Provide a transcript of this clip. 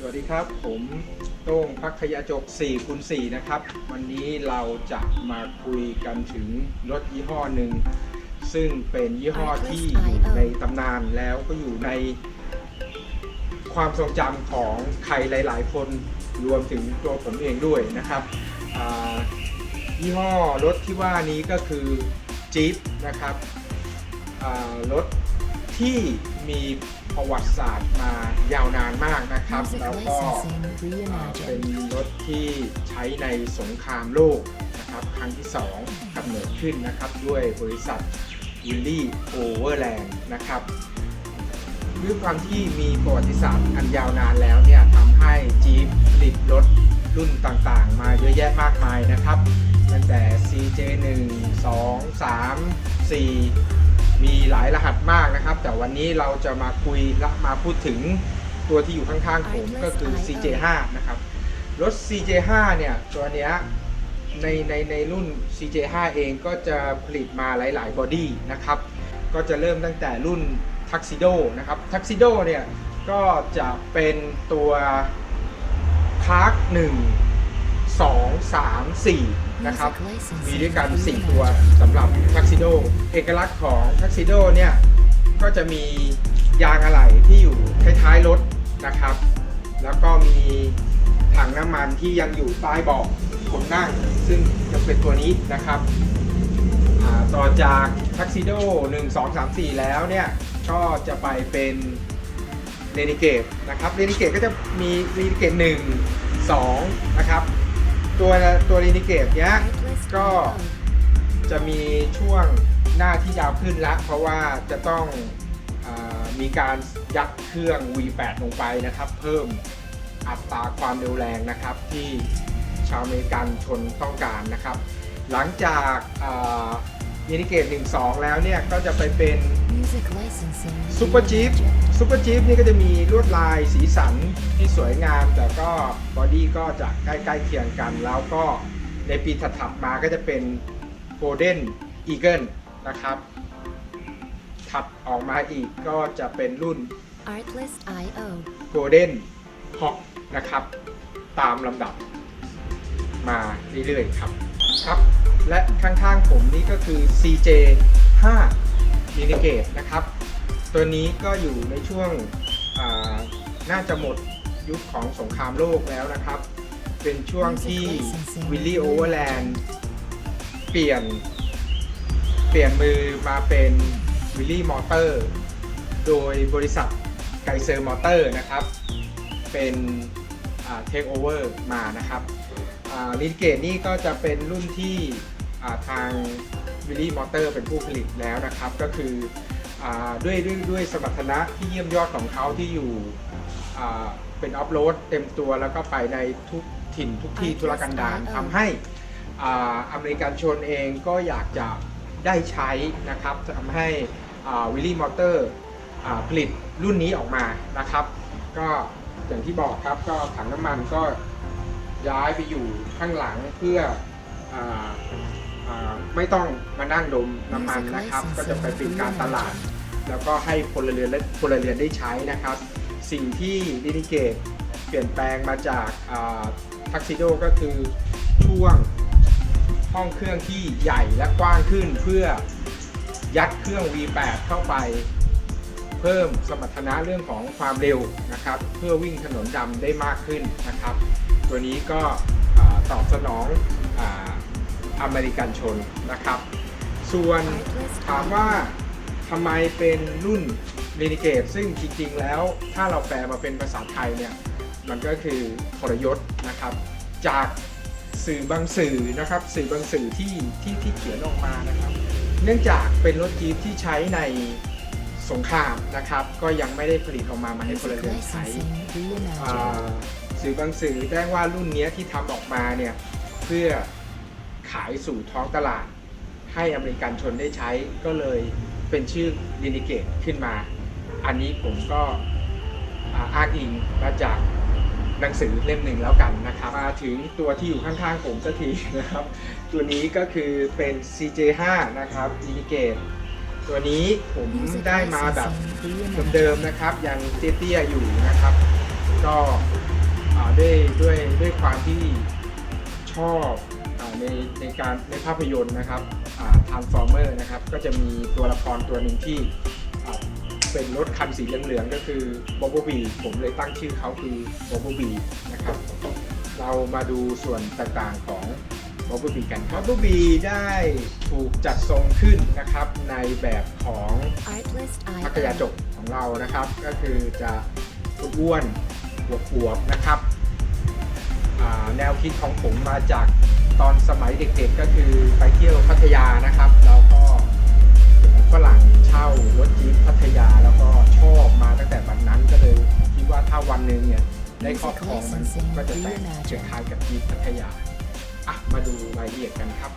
สวัสดีครับ ผมโต้งพักขยาจก4คูณ4นะครับ วันนี้เราจะมาคุยกันถึงรถยี่ห้อหนึ่ง ซึ่งเป็นยี่ห้อที่อยู่ในตำนานแล้วก็อยู่ในความทรงจำของใครหลาย ๆ คนรวมถึงตัวผมเองด้วยนะครับยี่ห้อรถที่ว่านี้ก็คือจี๊ปนะครับรถ ที่มีประวัติศาสตร์มายาวนานมากนะครับ Music แล้วก็ licensing อ่าเป็น reimagined. รถที่ใช้ในสงครามโลกนะครับ ครั้งที่ 2กำเนิดขึ้นนะครับ ด้วยบริษัทวิลลี่โอเวอร์แลนด์นะครับด้วยความที่มีประวัติศาสตร์อันยาวนานแล้วเนี่ยทำให้จีปผลิตรถรุ่นต่างๆ มาเยอะแยะมากมายนะครับตั้งแต่ CJ1 2 3 4 มีหลายรหัสมากนะครับ แต่วันนี้เราจะมาคุยและมาพูดถึงตัวที่อยู่ข้างๆผมก็คือ CJ5 นะครับรถ CJ5 เนี่ยตัวเนี้ยในในในรุ่น CJ5 เองก็จะผลิตมาหลาย ๆ บอดี้นะครับ ก็จะเริ่มตั้งแต่รุ่น Tuxedo นะครับ Tuxedo เนี่ยก็จะเป็นตัวคาร์ก1 2 3 4 นะครับ Music มี licensing ด้วยกัน4 reimagined. ตัวสำหรับ Tuxedo เอกลักษณ์ของ Tuxedo เนี่ย ก็จะมียางอะไหล่ที่อยู่ท้ายๆรถนะครับ แล้วก็มีถังน้ำมันที่ยังอยู่ใต้เบาะคนนั่ง ซึ่งจะเป็นตัวนี้นะครับอ่าต่อจาก Tuxedo 1 2 3 4 แล้วเนี่ย ก็จะไปเป็นเรนิเกตนะครับเรนิเกตก็จะมีเรนิเกต1 2 นะครับ ตัวตัวรีนิเกตเนี้ยก็จะมีช่วงหน้าที่ยาวขึ้นละเพราะว่าจะต้องอมีการยัดเครื่อง V8 ลงไปนะครับ เพิ่มอัตราความเร็วแรงนะครับ ที่ชาวอเมริกันชนต้องการนะครับ หลังจาก มินิเกต1-2 แล้วเนี่ย ก็จะไปเป็น Music licensing ซูเปอร์จี๊ป reimagined. ซูเปอร์จี๊ปนี่ก็จะมีลวดลายสีสันที่สวยงาม แต่ก็บอดี้ก็จะใกล้ๆเคียงกัน แล้วก็ในปีถัดๆมาก็จะเป็น Golden Eagle นะครับ ถัดออกมาอีกก็จะเป็นรุ่น Artlist IO. Golden Hawk นะครับ ตามลำดับมาเรื่อยๆครับครับ และข้างๆผมนี่ก็คือ CJ 5 m i n i g a t e นะครับ ตัวนี้ก็อยู่ในช่วงน่าจะหมดยุคของสงครามโลกแล้วนะครับ เป็นช่วงที่วิลลี่โอเวอร์แลนด์เปลี่ยน เปลี่ยนมือมาเป็นวิลลี่มอเตอร์ โดยบริษัทไกเซอร์มอเตอร์นะครับ เป็นเทคโอเวอร์มานะครับ ลินเกตนี่ก็จะเป็นรุ่นที่อ่าทางวิลลี่มอเตอร์เป็นผู้ผลิตแล้วนะครับ ก็คืออาด้วยด้วยด้วยสมรรถนะที่เยี่ยมยอดของเขาที่อยู่อ่าเป็นออฟโรดเต็มตัวแล้วก็ไปในทุกถิ่นทุกที่ทุรกันดารทำให้อ่าอเมริกันชนเองก็อยากจะได้ใช้นะครับทำให้วิลลี่มอเตอร์อ่าผลิตรุ่นนี้ออกมานะครับ ก็อย่างที่บอกครับก็ถังน้ำมันก็ ย้ายไปอยู่ข้างหลังเพื่ออาอาไม่ต้องมานั่งดมน้ำมันนะครับ ก็จะไปเป็นการตลาด แล้วก็ให้พลเรือนและพลเรือนได้ใช้นะครับ สิ่งที่ดินิเกตเปลี่ยนแปลงมาจากทักซิโดก็คือช่วงห้องเครื่องที่ใหญ่และกว้างขึ้นเพื่อยัดเครื่อง V8 เข้าไป เพิ่มสมรรถนะเรื่องของความเร็วนะครับ เพื่อวิ่งถนนดำได้มากขึ้นนะครับ ตัวนี้ก็อ่าตอบสนองอาอเมริกันชนนะครับ ส่วน Artlist ถามว่าทำไมเป็นรุ่นเรนิเกตซึ่งจริง ๆ แล้วถ้าเราแปลมาเป็นภาษาไทยเนี่ย มันก็คือทรยศนะครับ จากสื่อบางสื่อนะครับ สื่อบางสื่อที่ที่ที่เขียนออกมานะครับ เนื่องจากเป็นรถจี๊ปที่ใช้ในสงครามนะครับ ก็ยังไม่ได้ผลิตออกมามาให้พล Music เรือนใช้ สื่อบางสื่อแจ้งว่ารุ่นนี้ที่ทำออกมาเนี่ยเพื่อขายสู่ท้องตลาด ให้อเมริกันชนได้ใช้ก็เลยเป็นชื่อดินิเกตขึ้นมา อันนี้ผมก็อ้างอิงมาจากหนังสือเล่มหนึ่งแล้วกันนะครับมาถึงตัวที่อยู่ข้างๆผมสักทีนะครับ ตัวนี้ก็คือเป็น CJ5 นะครับดินิเกตตัวนี้ผมได้มาแบบเดิมๆนะครับ ยังเตี้ยๆอยู่นะครับ ก็ อบอาในในการในภาพยนตร์นะครับทานฟอร์เมอร์นะครับ ก็จะมีตัวละครตัวหนึ่งที่อ่าเป็นรถคันสีเหลืองๆก็คือบ๊อบบีผมเลยตั้งชื่อเขาคือบ๊อบบีนะครับ เรามาดูส่วนต่างๆของบ๊อบบีกันครับบ๊อบบีได้ถูกจัดทรงขึ้นนะครับในแบบของ Artlist พักยาจ IO. กของเรานะครับ ก็คือจะอ้วนๆ อวบๆนะครับแนวคิดของผมมาจากตอนสมัยเด็กๆก็คือไปเที่ยวพัทยานะครับแล้วก็เห็นฝรั่งเช่ารถจี๊ปพัทยาแล้วก็ชอบมาตั้งแต่วันนั้นก็เลยคิดว่าถ้าวันหนึ่งเนี่ยได้ครอบครองมันก็จะแต่งเฉียดคล้ายกับจี๊ปพัทยาอะมาดูรายละเอียดกันครับ